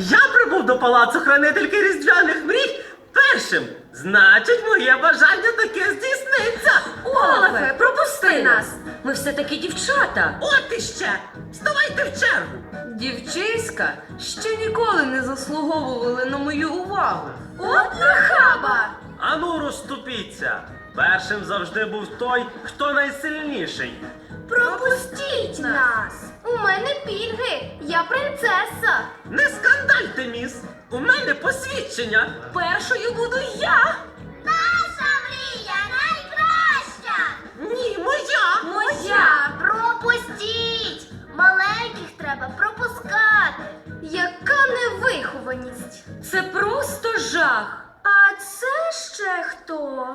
Я прибув до палацу хранительки різдвяних мрій першим. Значить, моє бажання таке здійсниться. Олафе, пропусти нас! Ми все-таки дівчата. От іще! Ставайте в чергу! Дівчиська ще ніколи не заслуговували на мою увагу. От нахаба! Ану, розступіться! Першим завжди був той, хто найсильніший. Пропустіть нас! У мене пільги, я принцеса. Не скандальте, міс! У мене посвідчення! Першою буду я! Наша мрія найкраща! Ні, моя! Моя! Пропустіть! Маленьких треба пропускати. Яка невихованість! Це просто жах! А це ще хто?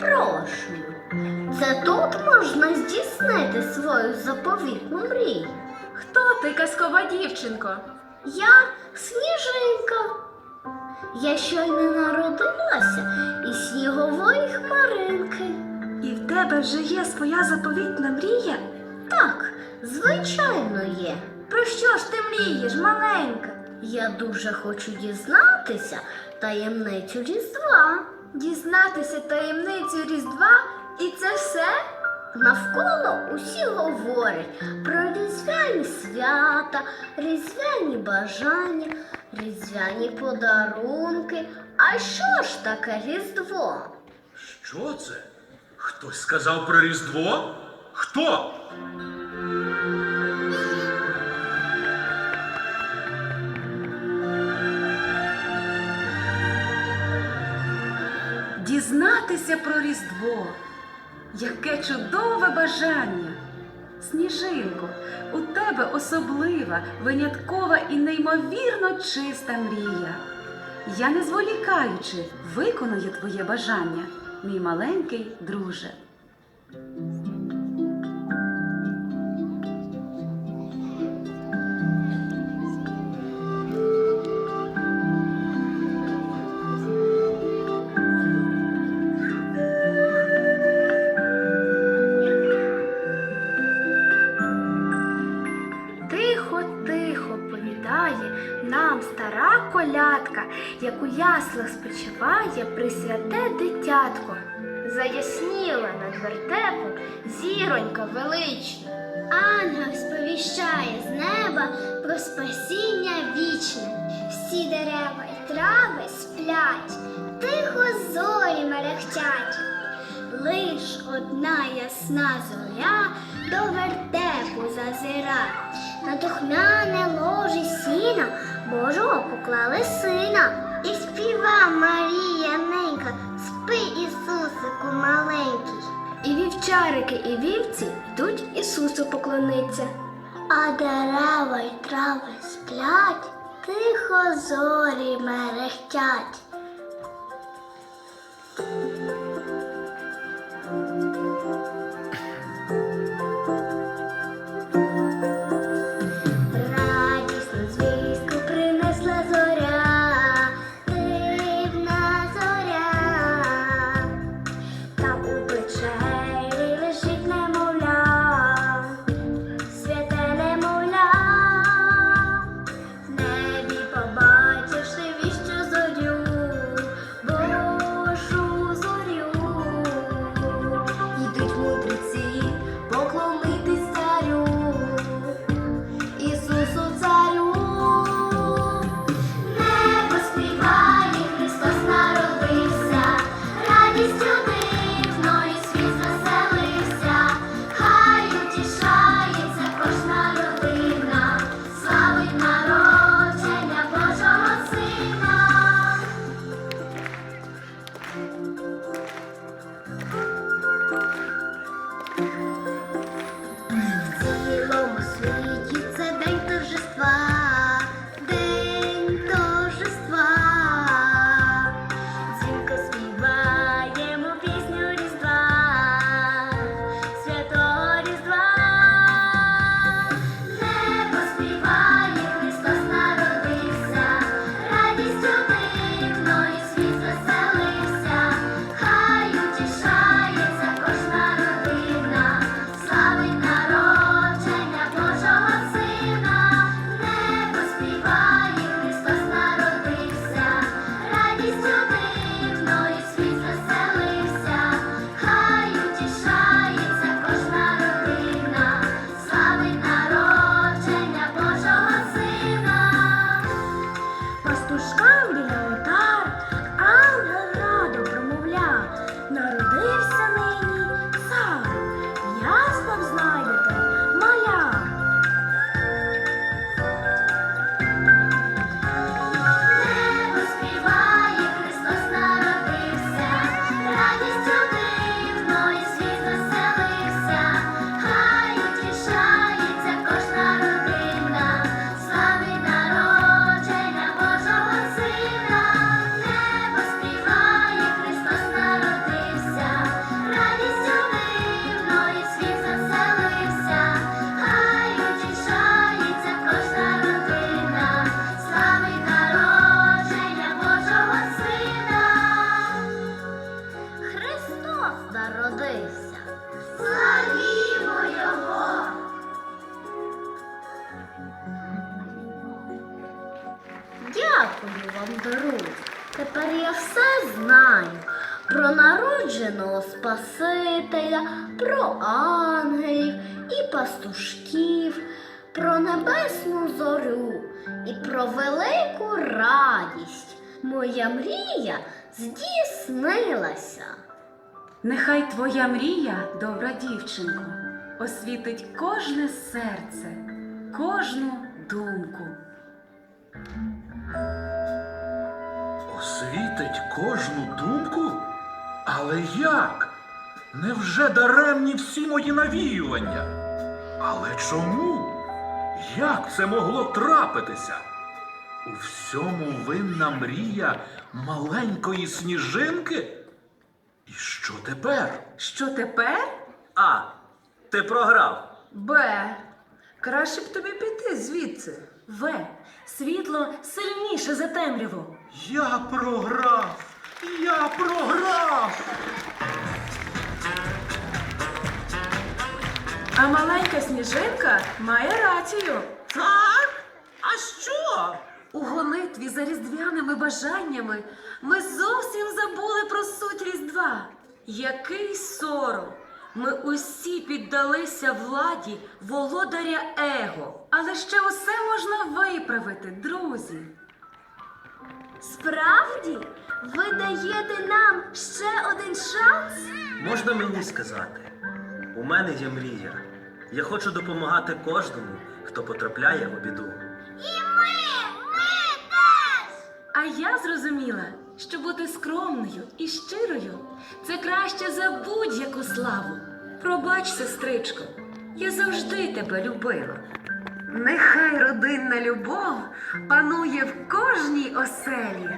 Перепрошую, це тут можна здійснити свою заповітну мрію. Хто ти, казкова дівчинко? Я сніжинка. Я щойно народилася із снігової хмаринки. І в тебе вже є своя заповітна мрія? Так, звичайно, є. Про що ж ти мрієш, маленька? Я дуже хочу дізнатися таємницю Різдва. Дізнатися таємницю Різдва і це все? Навколо усі говорять про різдвяні свята, різдвяні бажання, різдвяні подарунки. А що ж таке Різдво? Що це? Хтось сказав про Різдво? Хто? Дізнатися про Різдво. Яке чудове бажання! Сніжинко, у тебе особлива, виняткова і неймовірно чиста мрія. Я, не зволікаючи, виконую твоє бажання, мій маленький друже. Як у яслах спочиває присвяте дитятко. Заясніла над вертепом зіронька велична. Ангел сповіщає з неба про спасіння вічне. Всі дерева й трави сплять, тихо зорі мерехтять. Лиш одна ясна зоря до вертепу зазира. На духмяне ложе сіна Божого поклали сина. Співа Марія ненька, спи, Ісусику маленький. І вівчарики, і вівці йдуть Ісусу поклониться. А дерева й трави сплять, тихо зорі мерехтять. Про народженого Спасителя, про ангелів і пастушків, про небесну зорю і про велику радість. Моя мрія здійснилася. Нехай твоя мрія, добра дівчинко, освітить кожне серце, кожну думку. Освітить кожну думку? Але як? Невже даремні всі мої навіювання? Але чому? Як це могло трапитися? У всьому винна мрія маленької сніжинки? І що тепер? Що тепер? А. Ти програв. Б. Краще б тобі піти звідси. В. Світло сильніше за темряву. Я програв! Я програв! А маленька сніжинка має рацію. Так? А що? У гонитві за різдвяними бажаннями ми зовсім забули про суть Різдва. Який сором! Ми усі піддалися владі володаря Его, але ще усе можна виправити, друзі. Справді, ви даєте нам ще один шанс? Можна мені сказати, у мене є мрія. Я хочу допомагати кожному, хто потрапляє у біду. І ми, ми теж! А я зрозуміла, що бути скромною і щирою це краще за будь-яку славу. Пробач, сестричко, я завжди тебе любила. Нехай родинна любов панує в кожній оселі.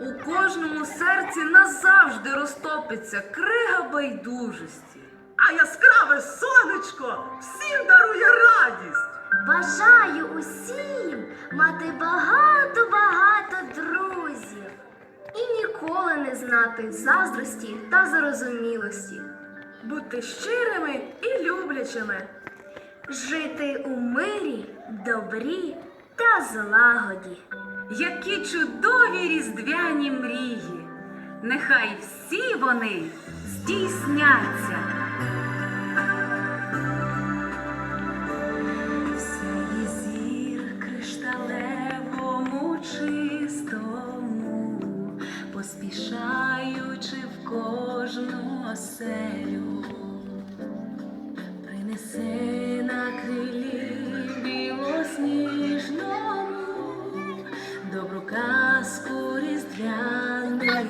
У кожному серці назавжди розтопиться крига байдужості. А яскраве сонечко всім дарує радість. Бажаю усім мати багато-багато друзів і ніколи не знати заздрості та зарозумілості, Бути щирими і люблячими. Жити у мирі, добрі та злагоді. Які чудові різдвяні мрії! Нехай всі вони здійсняться. as cores de alma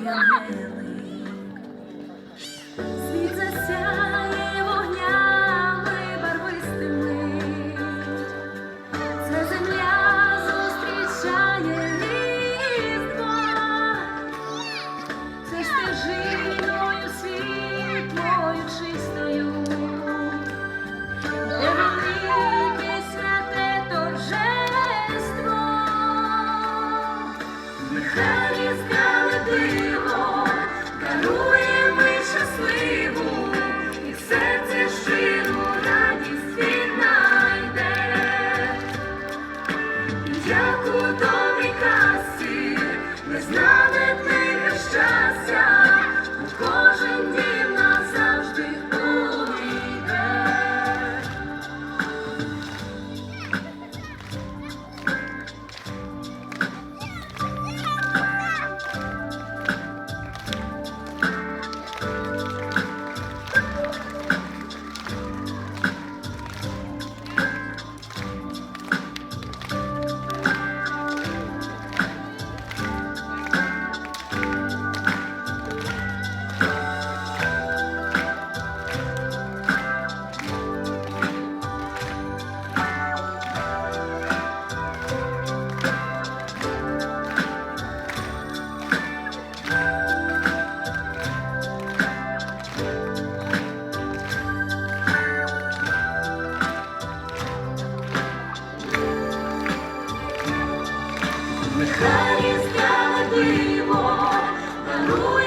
Дарує